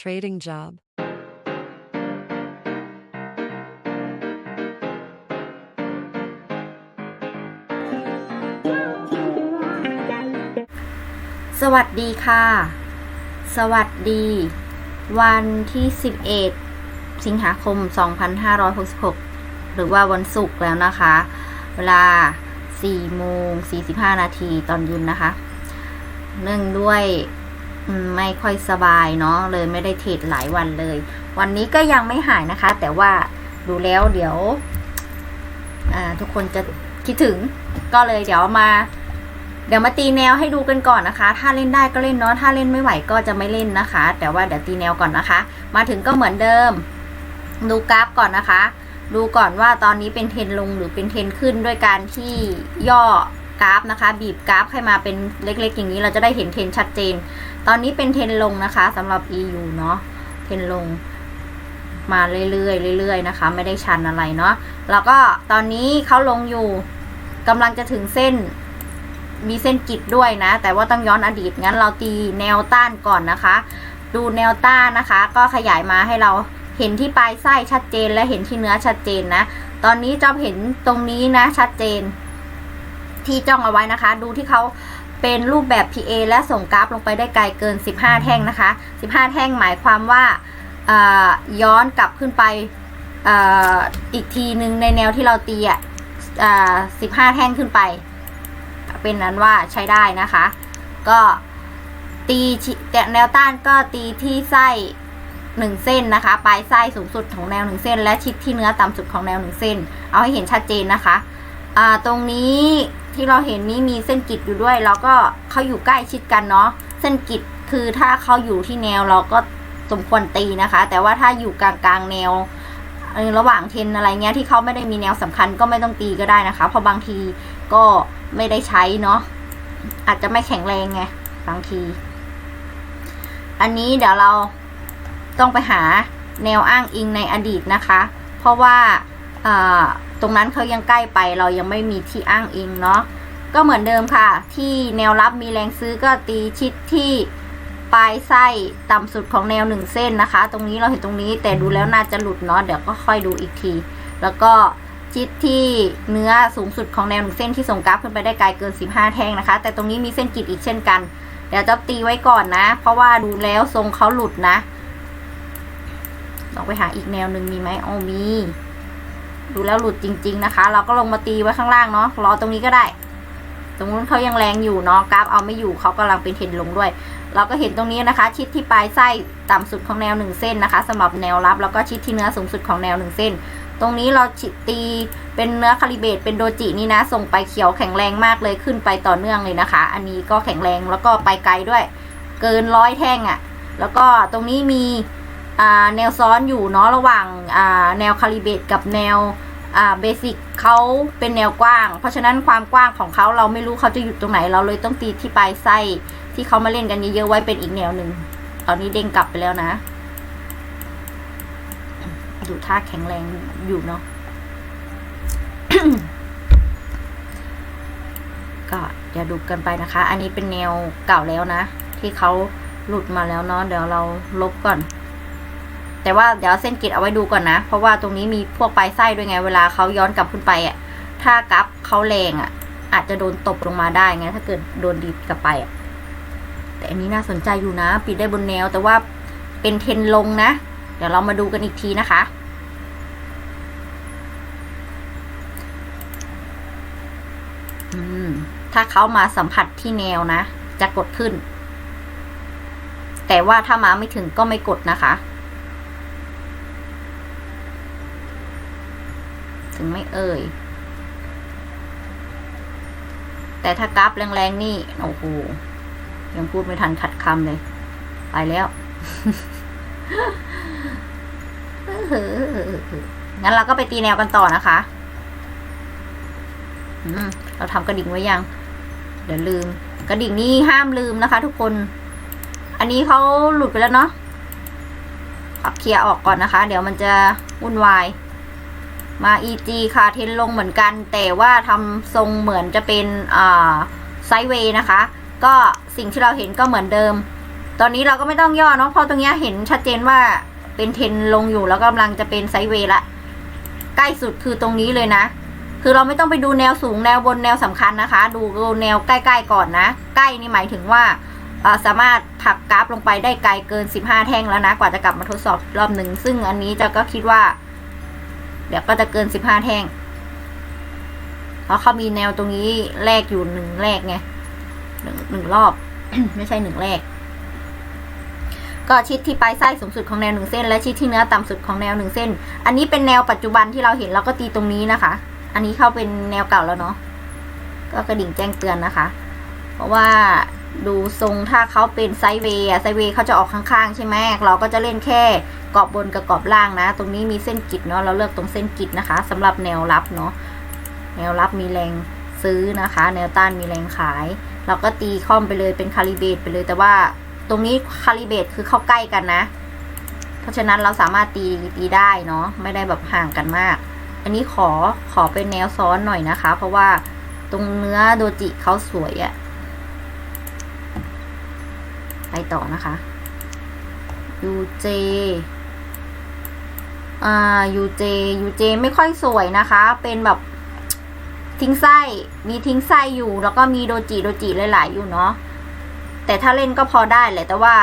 trading job. สวัสดีค่ะ สวัสดี วันที่ 11 สิงหาคม 2566 หรือว่าวันศุกร์แล้วนะคะ เวลา4โมง45 นาทีตอนเย็นนะคะ เนื่องด้วย ไม่ค่อยสบายเนาะเลยไม่ได้เทรดหลายวันเลย วันนี้ก็ยังไม่หายนะคะ แต่ว่าดูแล้วเดี๋ยวทุกคนจะคิดถึงก็เลยเดี๋ยวมา เดี๋ยวมาตีแนวให้ดูกันก่อนนะคะ ถ้าเล่นได้ก็เล่นเนาะถ้าเล่นไม่ไหวก็จะไม่เล่นนะคะ แต่ว่าเดี๋ยวตีแนวก่อนนะคะ มาถึงก็เหมือนเดิม ดูกราฟก่อนนะคะ ดูก่อนว่าตอนนี้เป็นเทนลงหรือเป็นเทนขึ้นด้วยการที่ย่อ กราฟนะคะ บีบกราฟให้มาเป็นเล็กๆ อย่างนี้เราจะได้เห็นเทรนชัดเจน ตอนนี้เป็นเทรนลงนะคะสำหรับ EU เนาะเทรนลงมาเรื่อยๆเรื่อยๆนะคะ ไม่ได้ชันอะไรเนาะแล้วก็ตอนนี้เขาลงอยู่กำลังจะถึงเส้นมีเส้นกิดด้วยนะ แต่ว่าต้องย้อนอดีตงั้นเราตีแนวต้านก่อนนะคะ ดูแนวต้านนะคะ ก็ขยายมาให้เราเห็นที่ปลายไส้ชัดเจนและเห็นที่เนื้อชัดเจนนะ ตอนนี้จอมเห็นตรงนี้นะชัดเจน ที่จ้องเอาไว้นะคะ ดูที่เขาเป็นรูปแบบ PA และส่งกราฟลงไปได้ไกลเกิน 15 แท่งนะคะ 15 แท่งหมายความว่าย้อนกลับขึ้นไปออีกทีหนึ่งในแนวที่เราตีอะ15แท่งขึ้นไป เป็นนั้นว่าใช้ได้นะคะ ก็ตีแต่แนวต้านก็ตีที่ไส้หนึ่งเส้นนะคะ ปลายไส้สูงสุดของแนวหนึ่งเส้น และชิดที่เนื้อต่ำสุดของแนวหนึ่งเส้น เอาให้เห็นชัดเจนนะคะ ตรงนี้ที่เราเห็นนี้มีเส้นกิดอยู่ด้วย แล้วก็เขาอยู่ใกล้ชิดกันเนาะเส้นกิดคือถ้าเขาอยู่ที่แนวเราก็สมควรตีนะคะ แต่ว่าถ้าอยู่กลางกลางแนวระหว่างเทนอะไรเงี้ยที่เขาไม่ได้มีแนวสำคัญก็ไม่ต้องตีก็ได้นะคะ เพราะบางทีก็ไม่ได้ใช้เนาะอาจจะไม่แข็งแรงไงบางที อันนี้เดี๋ยวเราต้องไปหาแนวอ้างอิงในอดีตนะคะ เพราะว่าอ่า ตรงนั้นเขายังใกล้ไปเรายังไม่มีที่อ้างอิงเนาะก็เหมือนเดิมค่ะ ที่แนวรับมีแรงซื้อก็ตีชิดที่ปลายไส้ต่ำสุดของแนวหนึ่งเส้นนะคะ ตรงนี้เราเห็นตรงนี้แต่ดูแล้วน่าจะหลุดเนาะเดี๋ยวก็ค่อยดูอีกที แล้วก็ชิดที่เนื้อสูงสุดของแนวหนึ่งเส้นที่ส่งกราฟขึ้นไปได้ไกลเกิน 15 แท่งนะคะ แต่ตรงนี้มีเส้นกิดอีกเช่นกัน เดี๋ยวจะตีไว้ก่อนนะ เพราะว่าดูแล้วทรงเขาหลุดนะลองไปหาอีกแนวหนึ่งมีไหมอ๋อมี ดูแล้วหลุดจริง ๆ นะคะ เราก็ลงมาตีไว้ข้างล่างเนาะรอตรงนี้ก็ได้ ตรงนู้นเขายังแรงอยู่เนาะกราฟเอาไม่อยู่เขากำลังเป็นเทรนลงด้วย เราก็เห็นตรงนี้นะคะ ชิดที่ปลายไส้ต่ำสุดของแนวหนึ่งเส้นนะคะสำหรับแนวรับ แล้วก็ชิดที่เนื้อสูงสุดของแนวหนึ่งเส้น ตรงนี้เราตีเป็นเนื้อคาลิเบตเป็นโดจินี่นะส่งไปเขียวแข็งแรงมากเลยขึ้นไปต่อเนื่องเลยนะคะ อันนี้ก็แข็งแรงแล้วก็ไปไกลด้วย เกินร้อยแท่งอะ่ะ แล้วก็ตรงนี้มี แนวซ้อนอยู่เนาะระหว่างแนวคาลิเบตกับแนวเบสิกเขาเป็นแนวกว้าง เพราะฉะนั้นความกว้างของเขาเราไม่รู้เขาจะหยุดตรงไหน เราเลยต้องตีที่ปลายไส้ที่เขามาเล่นกันเยอะๆไว้เป็นอีกแนวหนึ่งตอนนี้เด้งกลับไปแล้วนะ ดูท่าแข็งแรงอยู่เนาะก็เดี๋ยวดูกันไปนะคะ อันนี้เป็นแนวเก่าแล้วนะ ที่เขาหลุดมาแล้วเนาะเดี๋ยวเราลบก่อน แต่ว่าเดี๋ยวเส้นกรีดเอาไว้ดูก่อนนะ เพราะว่าตรงนี้มีพวกปลายไส้ด้วยไง เวลาเขาย้อนกลับขึ้นไปอะ ถ้ากราฟเขาแรงอะ อาจจะโดนตบลงมาได้ไง ถ้าเกิดโดนดีดกลับไปอะ แต่อันนี้น่าสนใจอยู่นะ ปิดได้บนแนว แต่ว่าเป็นเทนลงนะ เดี๋ยวเรามาดูกันอีกทีนะคะอืมถ้าเขามาสัมผัสที่แนวนะ จะกดขึ้น แต่ว่าถ้ามาไม่ถึงก็ไม่กดนะคะ ถึงไม่เอ่ย แต่ถ้ากราฟแรงๆนี่ โอ้โห ยังพูดไม่ทันขัดคำเลย ไปแล้ว งั้นเราก็ไปตีแนวกันต่อนะคะเราทำกระดิ่งไว้ยัง เดี๋ยวลืม กระดิ่งนี้ห้ามลืมนะคะ ทุกคน อันนี้เขาหลุดไปแล้วเนาะขับเคลียร์ออกก่อนนะคะ เดี๋ยวมันจะวุ่นวาย มา EG ค่ะเทนลงเหมือนกัน แต่ว่าทำทรงเหมือนจะเป็นไซด์เวย์นะคะ ก็สิ่งที่เราเห็นก็เหมือนเดิม ตอนนี้เราก็ไม่ต้องย่อเนาะเพราะตรงนี้เห็นชัดเจนว่าเป็นเทนลงอยู่แล้วกำลังจะเป็นไซด์เวย์ละใกล้สุดคือตรงนี้เลยนะ คือเราไม่ต้องไปดูแนวสูงแนวบนแนวสำคัญนะคะ ดูแนวใกล้ๆก่อนนะ ใกล้นี่หมายถึงว่าสามารถผักกราฟลงไปได้ไกลเกิน 15 แท่งแล้วนะ กว่าจะกลับมาทดสอบรอบหนึ่ง ซึ่งอันนี้จะก็คิดว่า เดี๋ยวก็จะเกิน15แท่ง เพราะเขามีแนวตรงนี้แรกอยู่หนึ่งแรกไงหนึ่งหนึ่งรอบ ไม่ใช่หนึ่งแรก ก็ชิดที่ปลายไส้สูงสุดของแนวหนึ่งเส้น และชิดที่เนื้อต่ำสุดของแนวหนึ่งเส้น อันนี้เป็นแนวปัจจุบันที่เราเห็นเราก็ตีตรงนี้นะคะ อันนี้เข้าเป็นแนวเก่าแล้วเนาะก็กระดิ่งแจ้งเตือนนะคะ เพราะว่าดูทรงถ้าเขาเป็นไซเวย์ไซเวย์เขาจะออกข้างๆ ใช่ไหมเราก็จะเล่นแค่ กรอบบนกับกรอบล่างนะ ตรงนี้มีเส้นกิดเนาะเราเลือกตรงเส้นกิดนะคะสำหรับแนวรับเนาะแนวรับมีแรงซื้อนะคะ แนวต้านมีแรงขาย เราก็ตีค่อมไปเลยเป็นคาลิเบตไปเลยแต่ว่าตรงนี้คาลิเบตคือเข้าใกล้กันนะ เพราะฉะนั้นเราสามารถตีตีได้เนาะไม่ได้แบบห่างกันมาก อันนี้ขอขอเป็นแนวซ้อนหน่อยนะคะ เพราะว่าตรงเนื้อโดจิเขาสวยอะไปต่อนะคะ UJ อ่า UJ UJ ไม่ค่อยสวยนะคะ เป็นแบบทิ้งไส้ มีทิ้งไส้อยู่ แล้วก็มีโดจิโดจิหลาย ๆ อยู่เนาะ แต่ถ้าเล่นก็พอได้แหละ แต่ว่า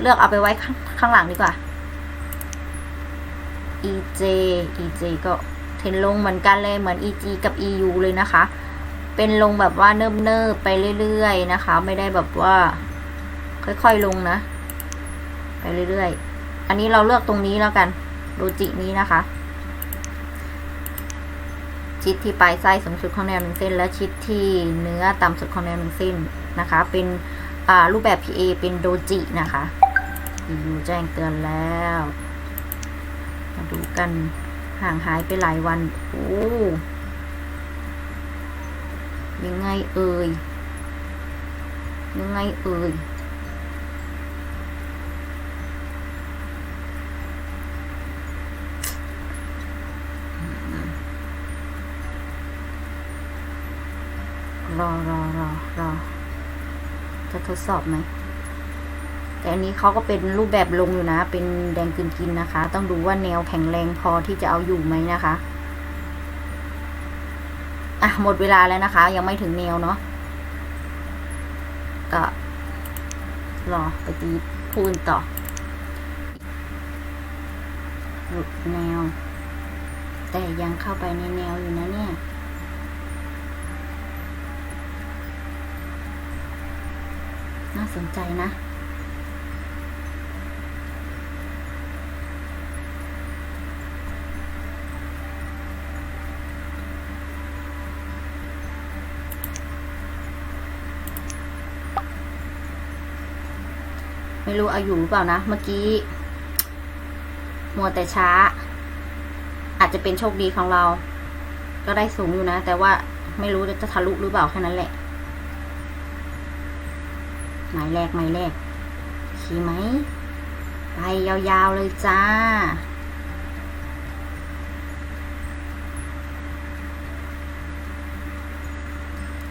เลือกเอาไปไว้ข้างางหลังดีกว่า EJ EJ ก็เทรนลงเหมือนกันเลย เหมือน EG กับ EU เลยนะคะ เป็นลงแบบว่าเนิบๆไปเรื่อย ๆ นะคะ ไม่ได้แบบว่า ค่อย ๆ ลงนะ ไปเรื่อย ๆ อันนี้เราเลือกตรงนี้แล้วกันโดจินี้นะคะ ชิดที่ปลายไส้สูงสุดของแนวหนึ่งเส้น และชิดที่เนื้อต่ำสุดของแนวหนึ่งเส้นนะคะ เป็นรูปแบบ PA เป็นโดจินะคะ EU แจ้งเตือนแล้วมาดูกันห่างหายไปหลายวันโอ้ยังไงเอ่ยยังไงเอ่ย รอรอรอรอจะทดสอบไหมแต่อันนี้เขาก็เป็นรูปแบบลงอยู่นะ เป็นแดงกึนกินนะคะ ต้องดูว่าแนวแข็งแรงพอที่จะเอาอยู่ไหมนะคะ อะหมดเวลาแล้วนะคะ ยังไม่ถึงแนวเนาะ ก็รอไปตีพูนต่อ หลุดแนว แต่ยังเข้าไปในแนวอยู่นะเนี่ย น่าสนใจนะไม่รู้เอาอยู่หรือเปล่านะ เมื่อกี้ มัวแต่ช้า อาจจะเป็นโชคดีของเรา ก็ได้สูงอยู่นะ แต่ว่าไม่รู้จะทะลุหรือเปล่าแค่นั้นแหละ หมายแรกหมายแรกขี่ไหมไปยาวๆเลยจ้า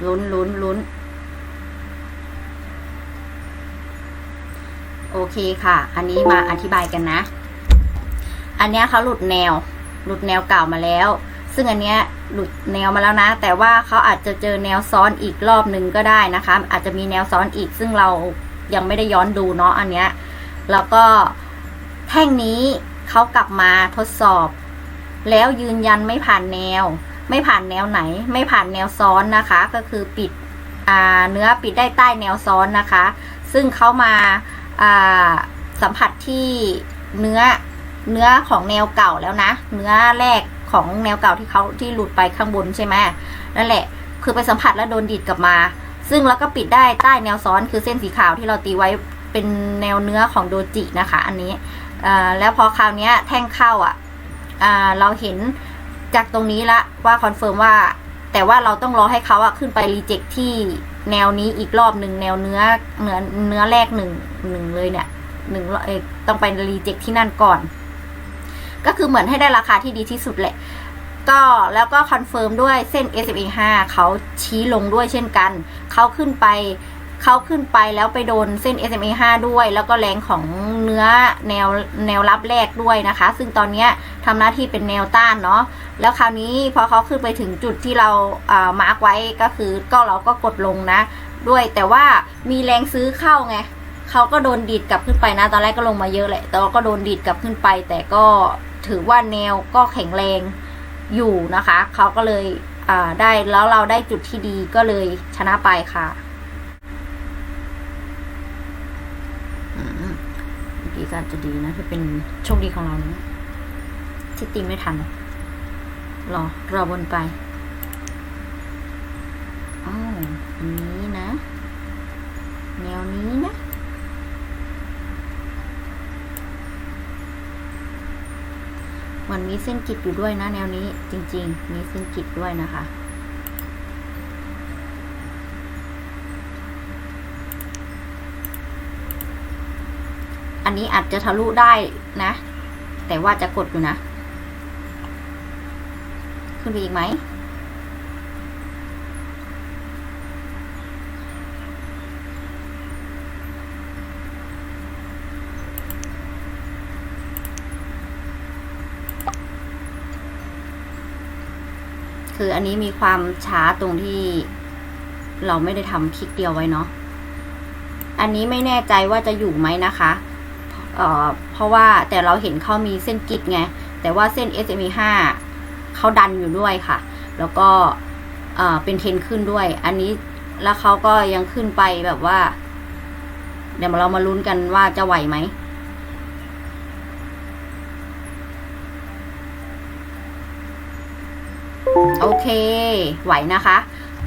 ลุ้นลุ้นลุ้นโอเคค่ะ อันนี้มาอธิบายกันนะ อันนี้เขาหลุดแนว หลุดแนวเก่ามาแล้ว ซึ่งอันเนี้ยหลุดแนวมาแล้วนะ แต่ว่าเขาอาจจะเจอแนวซ้อนอีกรอบหนึ่งก็ได้นะคะ อาจจะมีแนวซ้อนอีกซึ่งเรายังไม่ได้ย้อนดูเนาะอันเนี้ยแล้วก็แท่งนี้เขากลับมาทดสอบ แล้วยืนยันไม่ผ่านแนว ไม่ผ่านแนวไหน ไม่ผ่านแนวซ้อนนะคะ ก็คือปิดเนื้อปิดได้ใต้แนวซ้อนนะคะ ซึ่งเขามาาสัมผัสที่เนื้อเนื้อของแนวเก่าแล้วนะ เนื้อแรก ของแนวเก่าที่เขาที่หลุดไปข้างบนใช่ไหมนั่นแหละ คือไปสัมผัสแล้วโดนดีดกลับมา ซึ่งแล้วก็ปิดได้ใต้แนวซ้อนคือเส้นสีขาวที่เราตีไว้เป็นแนวเนื้อของโดจินะคะ อันนี้แล้วพอคราวนี้แท่งเข้าอะอ่าเราเห็นจากตรงนี้ละว่าคอนเฟิร์มว่า แต่ว่าเราต้องรอให้เขาอะขึ้นไปรีเจ็คที่แนวนี้อีกรอบหนึ่งแนวเนื้อเนื้อเนื้อแรกหนึ่งหนึ่งเลยเนี่ยหนึ่งต้องไปรีเจ็คที่นั่นก่อน ก็คือเหมือนให้ได้ราคาที่ดีที่สุดแหละ ก็แล้วก็คอนเฟิร์มด้วยเส้น SMA 5เขาชี้ลงด้วยเช่นกัน เขาขึ้นไปเขาขึ้นไปแล้วไปโดนเส้น SMA 5 ด้วย แล้วก็แรงของเนื้อแนวแนวรับแรกด้วยนะคะ ซึ่งตอนนี้ทำหน้าที่เป็นแนวต้านเนาะแล้วคราวนี้พอเขาขึ้นไปถึงจุดที่เราอ่ามาร์กไว้ก็คือก็เราก็กดลงนะ ด้วยแต่ว่ามีแรงซื้อเข้าไงเขาก็โดนดีดกลับขึ้นไปนะ ตอนแรกก็ลงมาเยอะแหละแต่ก็โดนดีดกลับขึ้นไป แต่ก็ ถือว่าแนวก็แข็งแรงอยู่นะคะเขาก็เลยได้แล้วเราได้จุดที่ดีก็เลยชนะไปค่ะเมื่อกี้กาจจะดีนะที่เป็นโชคดีของเรานะที่ตีไม่ทันรอรอบนไปอ้าวอันนี้นะ แนวนี้นะ มันมีเส้นกิดอยู่ด้วยนะแนวนี้จริง ๆ มีเส้นกิดด้วยนะคะ อันนี้อาจจะทะลุได้นะ แต่ว่าจะกดอยู่นะ ขึ้นไปอีกไหม คืออันนี้มีความช้าตรงที่เราไม่ได้ทำคลิกเดียวไว้เนาะ อันนี้ไม่แน่ใจว่าจะอยู่ไหมนะคะเอ่อเพราะว่าแต่เราเห็นเขามีเส้นกิดไง แต่ว่าเส้น SME 5เขาดันอยู่ด้วยค่ะ แล้วก็เอ่อเป็นเทนขึ้นด้วย อันนี้แล้วเขาก็ยังขึ้นไปแบบว่า เดี๋ยวเรามาลุ้นกันว่าจะไหวไหม โอเค ไหวนะคะ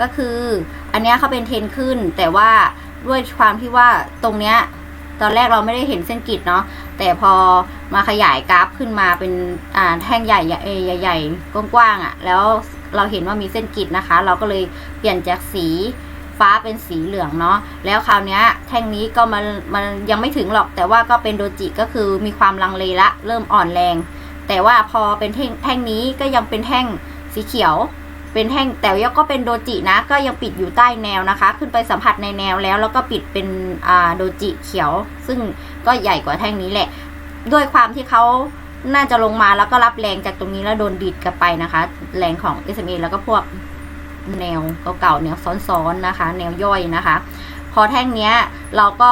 ก็คืออันนี้เขาเป็นเทนขึ้น แต่ว่าด้วยความที่ว่าตรงเนี้ยตอนแรกเราไม่ได้เห็นเส้นกริดเนาะแต่พอมาขยายกราฟขึ้นมาเป็นอ่าแท่งใหญ่ใหญ่ใหญ่ๆกว้างๆอะ่ะ แล้วเราเห็นว่ามีเส้นกริดนะคะ เราก็เลยเปลี่ยนจากสีฟ้าเป็นสีเหลืองเนาะแล้วคราวเนี้ยแท่งนี้ก็มันมันยังไม่ถึงหรอกแต่ว่าก็เป็นโดจิก็คือมีความลังเลละ เริ่มอ่อนแรง แต่ว่าพอเป็นแท่งแท่งนี้ก็ยังเป็นแท่ง สีเขียว เป็นแท่งแต่ยังก็เป็นโดจินะ ก็ยังปิดอยู่ใต้แนวนะคะ ขึ้นไปสัมผัสในแนวแล้ว แล้วก็ปิดเป็นอ่าโดจิเขียว ซึ่งก็ใหญ่กว่าแท่งนี้แหละ ด้วยความที่เขาน่าจะลงมาแล้วก็รับแรงจากตรงนี้แล้วโดนดีดกลับไปนะคะ แรงของ SMA แล้วก็พวกแนวเก่าๆแนวซ้อนๆนะคะ แนวย่อยนะคะ พอแท่งเนี้ย เราก็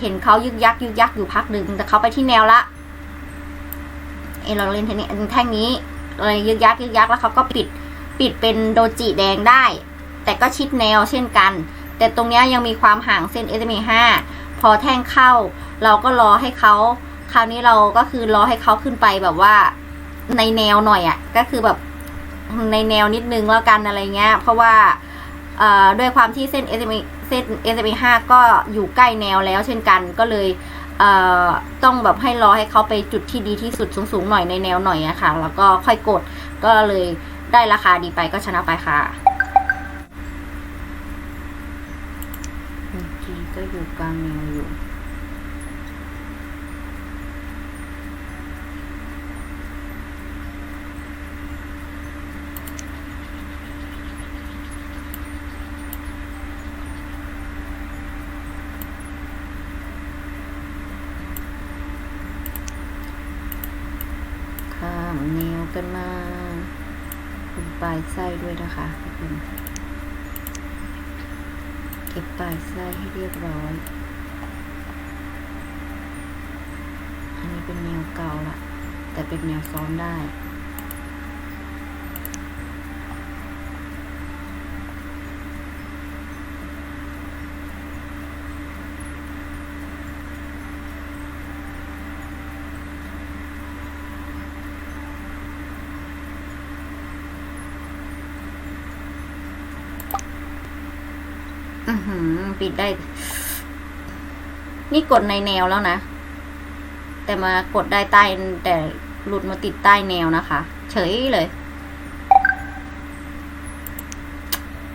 เห็นเขายึกยักยึกยักอยู่พักหนึ่งแต่เขาไปที่แนวละเอเราเล่นแท่งนี้แท่งนี้ เลยยึกยักยึกยักแล้วเขาก็ปิดปิดเป็นโดจิแดงได้ แต่ก็ชิดแนวเช่นกัน แต่ตรงนี้ยังมีความห่างเส้น SMA 5พอแท่งเข้า เราก็รอให้เขาคราวนี้เราก็คือรอให้เขาขึ้นไปแบบว่าในแนวหน่อยอะ่ะก็คือแบบในแนวนิดนึงแล้วกันอะไรเงี้ย เพราะว่าด้วยความที่เส้น SMA เส้น SMA 5ก็อยู่ใกล้แนวแล้วเช่นกันก็เลย ต้องแบบให้รอให้เขาไปจุดที่ดีที่สุดสูงๆหน่อยในแนวหน่อยอะค่ะ แล้วก็ค่อยกดก็เลยได้ราคาดีไปก็ชนะไปค่ะเมื่อกี้ก็อยู่กลางแนวอยู่ ข้า มแนวกันมาเป็นปลายไส้ด้วยนะคะคุณเก็บปลายไส้ให้เรียบร้อย อันนี้เป็นแนวเก่าละแต่เป็นแนวซ้อมได้ อือหือ ปิดได้ นี่กดในแนวแล้วนะ แต่มากดได้ใต้ แต่หลุดมาติดใต้แนวนะคะ เฉยเลย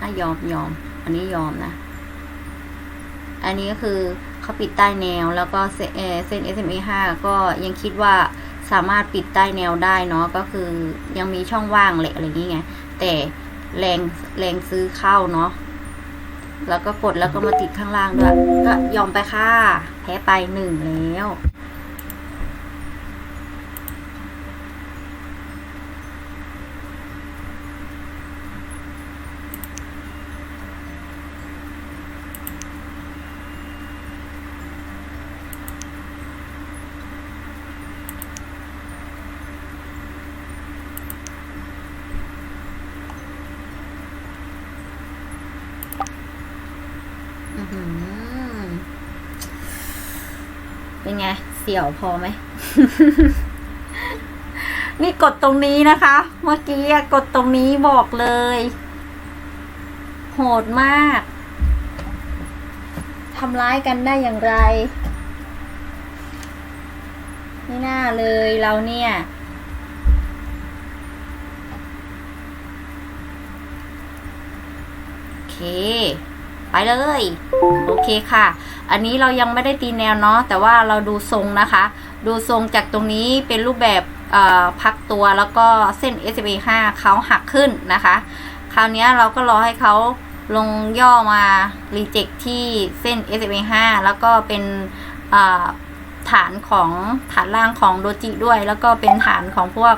อะยอมยอม อันนี้ยอมนะ อันนี้ก็คือเขาปิดใต้แนวแล้วก็เส้นเอ่อเส้น SMA 5ก็ยังคิดว่าสามารถปิดใต้แนวได้เนาะก็คือยังมีช่องว่างแหละอะไรอย่างเงี้ยแต่แรงแรงซื้อเข้าเนาะ แล้วก็กดแล้วก็มาติดข้างล่างด้วย ก็ยอมไปค่ะ แพ้ไปหนึ่งแล้ว เป็นไง เสี่ยวพอไหม นี่กดตรงนี้นะคะ เมื่อกี้กดตรงนี้บอกเลย โหดมากทำร้ายกันได้อย่างไร ไม่น่าเลยเราเนี่ยโอเค ไปเลย โอเคค่ะ อันนี้เรายังไม่ได้ตีแนวเนาะแต่ว่าเราดูทรงนะคะ ดูทรงจากตรงนี้เป็นรูปแบบพักตัวแล้วก็เส้น s b 5เขาหักขึ้นนะคะ คราวนี้เราก็รอให้เขาลงย่อมารีเจ็คที่เส้น s b 5แล้วก็เป็นฐานของฐานล่างของโดจิด้วย แล้วก็เป็นฐานของพวก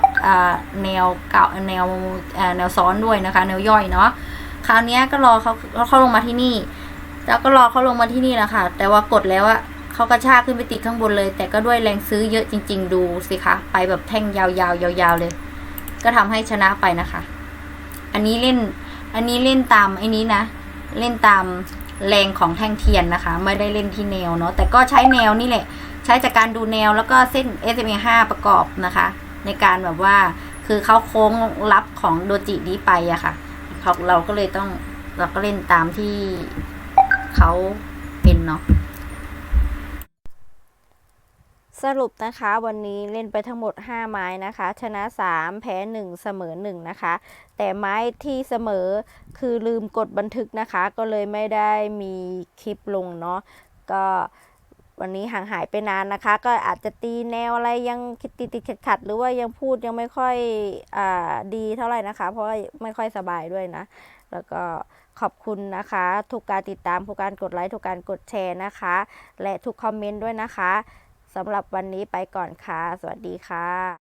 แนวเก่าแนวแนวซ้อนด้วยนะคะ แนวย่อยเนาะ คราวนี้ก็รอเขาเขาลงมาที่นี่ แล้วก็รอเขาลงมาที่นี่แหละค่ะ แต่ว่ากดแล้วอะเขากระชากขึ้นไปติดข้างบนเลย แต่ก็ด้วยแรงซื้อเยอะจริง ๆ ดูสิคะ ไปแบบแท่งยาวๆยาวๆเลย ก็ทำให้ชนะไปนะคะ อันนี้เล่น อันนี้เล่นตามไอ้นี้นะ เล่นตามแรงของแท่งเทียนนะคะ ไม่ได้เล่นที่แนวเนาะ แต่ก็ใช้แนวนี่แหละ ใช้จากการดูแนวแล้วก็เส้น s m 5ประกอบนะคะ ในการแบบว่า คือเขาโค้งรับของโดจินี้ไปอะค่ะ เขาเราก็เลยต้องเราก็เล่นตามที่เขาเป็นเนาะสรุปนะคะวันนี้เล่นไปทั้งหมด 5 ไม้นะคะ ชนะ 3 แพ้ 1 เสมอ 1 นะคะ แต่ไม้ที่เสมอคือลืมกดบันทึกนะคะ ก็เลยไม่ได้มีคลิปลงเนาะก็ วันนี้ห่างหายไปนานนะคะ ก็อาจจะตีแนวอะไรยังติดติดขัดขัดๆหรือว่ายังพูดยังไม่ค่อยอดีเท่าไหร่นะคะ เพราะไม่ค่อยสบายด้วยนะ แล้วก็ขอบคุณนะคะ ทุกการติดตามทุกการกดไลค์ทุกการกดแชร์นะคะ และทุกคอมเมนต์ด้วยนะคะสำหรับวันนี้ไปก่อนค่ะ สวัสดีค่ะ